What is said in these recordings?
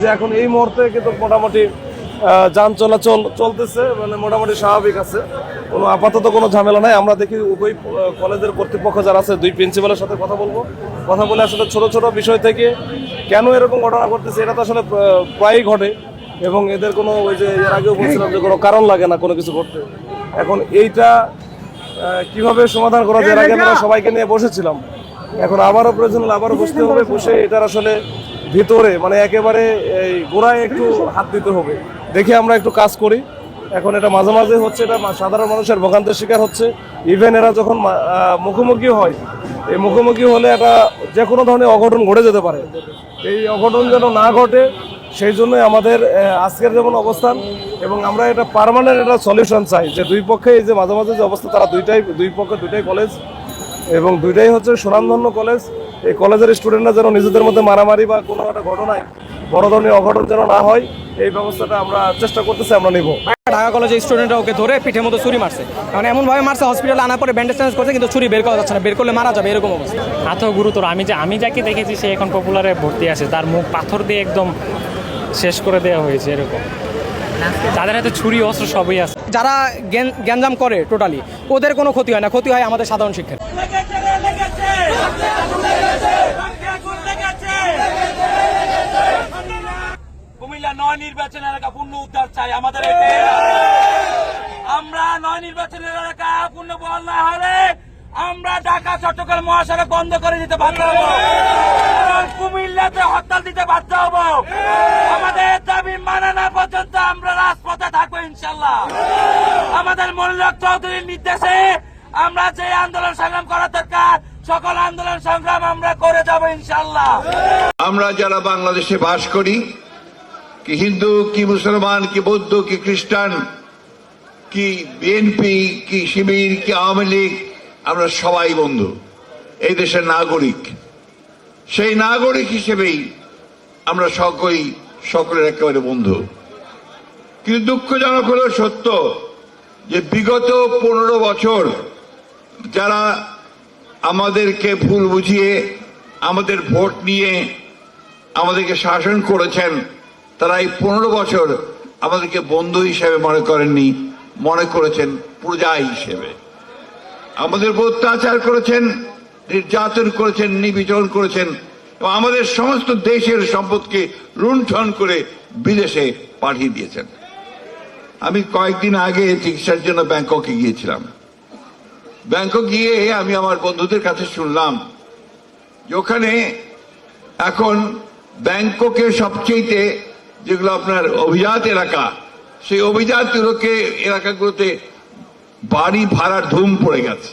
যে এখন এই মুহূর্তে কিন্তু মোটামুটি যান চলাচল চলতেছে মানে মোটামুটি স্বাভাবিক আছে। কোনো আপাতত কোনো ঝামেলা নাই। আমরা দেখি উভয় কলেজের কর্তৃপক্ষ যারা আছে, দুই প্রিন্সিপালের সাথে কথা বলব। কথা বলে আসলে ছোট ছোট বিষয় থেকে কেন এরকম ঘটনা ঘটতেছে এটা তো আসলে প্রায়ই ঘটে। এবং এদের কোনো ওই যে এর আগেও বলছিলাম যে কোনো কারণ লাগে না কোনো কিছু করতে এখন এইটা কীভাবে সমাধান করা যায়? এর আগে আমরা সবাইকে নিয়ে বসেছিলাম। এখন আবারও প্রয়োজন হলে আবারও বসতে হবে। বসে এটার আসলে ভিতরে মানে একেবারে এই গোড়ায় একটু হাত দিতে হবে। দেখে আমরা একটু কাজ করি। এখন এটা মাঝে মাঝে হচ্ছে, এটা সাধারণ মানুষের ভোগান্তের শিকার হচ্ছে। ইভেন এরা যখন মুখোমুখি হয়, এই মুখোমুখি হলে একটা যে কোনো ধরনের অঘটন ঘটে যেতে পারে। এই অঘটন যেন না ঘটে, সেই জন্য আমাদের আজকের যেমন অবস্থান এবং আমরা এটা পার্মানেন্ট একটা সলিউশন চাই যে দুই পক্ষে এই যে মাঝে মাঝে যে অবস্থা, তারা দুইটাই, দুই পক্ষে দুইটাই কলেজ এবং দুইটাই হচ্ছে সুনামধন্য কলেজ এই কলেজের স্টুডেন্টরা যেন নিজেদের মধ্যে মারামারি বা কোনো একটা ঘটনায় বড় ধরনের অঘটন যেন না হয় এই ব্যবস্থাটা আমরা চেষ্টা করতেছি আমরা নিব। ঢাকা কলেজের স্টুডেন্টরা ওকে ধরে পিঠের মতো ছুরি মারছে। মানে এমন ভাবে মারছে হসপিটালে আনার পরে ব্যান্ডেজ ট্যান্ডেজ করছে কিন্তু ছুরি বের করা যাচ্ছে না বের করলে মারা যাবে এরকম অবস্থা। এত গুরুতর আমি যে আমি যাকে দেখেছি সে এখন পপুলারে ভর্তি আছে। তার মুখ পাথর দিয়ে একদম শেষ করে দেওয়া হয়েছে এরকম। তাদের হাতে ছুরি অস্ত্র সবই আছে। যারা জ্ঞান- জ্ঞানজাম করে টোটালি ওদের কোনো ক্ষতি হয় না। ক্ষতি হয় আমাদের সাধারণ শিক্ষার। নয় নির্বাচন এলাকা পূর্ণ উদ্ধার চাই আমাদের আমরা নয় নির্বাচনের এলাকা পূর্ণ বল না হলে আমরা ঢাকা, চট্টগ্রাম মহাসড়ক বন্ধ করে দিতে বাধ্য হব। কুমিল্লাতে হরতাল দিতে বাধ্য হব। আমাদের দাবি মানে না পর্যন্ত আমরা রাজপথে থাকব ইনশাল্লাহ। আমাদের মনিরক চৌধুরীর নির্দেশে আমরা যে আন্দোলন সংগ্রাম করা দরকার, সকল আন্দোলন সংগ্রাম আমরা করে যাব ইনশাল্লাহ। আমরা যারা বাংলাদেশে বাস করি কি হিন্দু, কি মুসলমান, কি বৌদ্ধ, কি খ্রিস্টান, কি বিএনপি, কি শিবির, কি আওয়ামী লীগ, আমরা সবাই বন্ধু। এই দেশের নাগরিক। সেই নাগরিক হিসেবেই আমরা সকলেই সকলের একেবারে বন্ধু। কিন্তু দুঃখজনক হলো সত্য যে বিগত পনেরো বছর যারা আমাদেরকে ভুল বুঝিয়ে, আমাদের ভোট নিয়ে আমাদেরকে শাসন করেছেন তারা এই পনেরো বছর আমাদেরকে বন্ধু হিসেবে মনে করেননি, মনে করেছেন প্রজা হিসেবে। আমাদের উপর অত্যাচার করেছেন, নির্যাতন করেছেন নিবিচরণ করেছেন, এবং আমাদের সমস্ত দেশের সম্পদকে লুণ্ঠন করে বিদেশে পাঠিয়ে দিয়েছেন। আমি কয়েকদিন আগে চিকিৎসার জন্য ব্যাংককে গিয়েছিলাম। ব্যাংকক গিয়ে আমি আমার বন্ধুদের কাছে শুনলাম যে ওখানে এখন ব্যাংককে সবচেয়ে যেগুলো আপনার অভিজাত এলাকা, সেই অভিজাতগুলোকে এলাকাগুলোতে বাড়ি ভাড়ার ধুম পড়ে গেছে।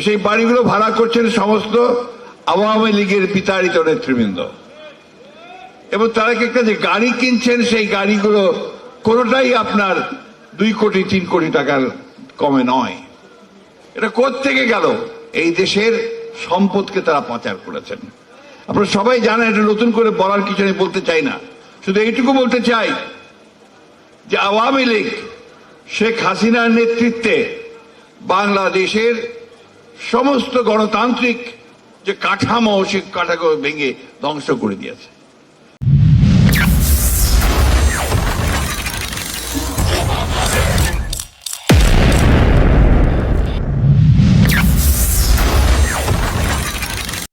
সেই বাড়িগুলো ভাড়া করছেন সমস্ত আওয়ামী লীগের বিতাড়িত নেতৃবৃন্দ। এবং তারা কি একটা যে গাড়ি কিনছেন, সেই গাড়িগুলো কোনোটাই আপনার দুই কোটি, তিন কোটি টাকার কমে নয়। এটা থেকে গেল? এই দেশের সম্পদকে তারা পাচার করেছেন। আপনারা সবাই জানেন, এটা নতুন করে বলার কিছু আমি বলতে চাই না। শুধু এইটুকু বলতে চাই যে আওয়ামী লীগ, শেখ হাসিনার নেতৃত্বে বাংলাদেশের সমস্ত গণতান্ত্রিক যে কাঠামো সে কাঠামো ভেঙে ধ্বংস করে দিয়েছে।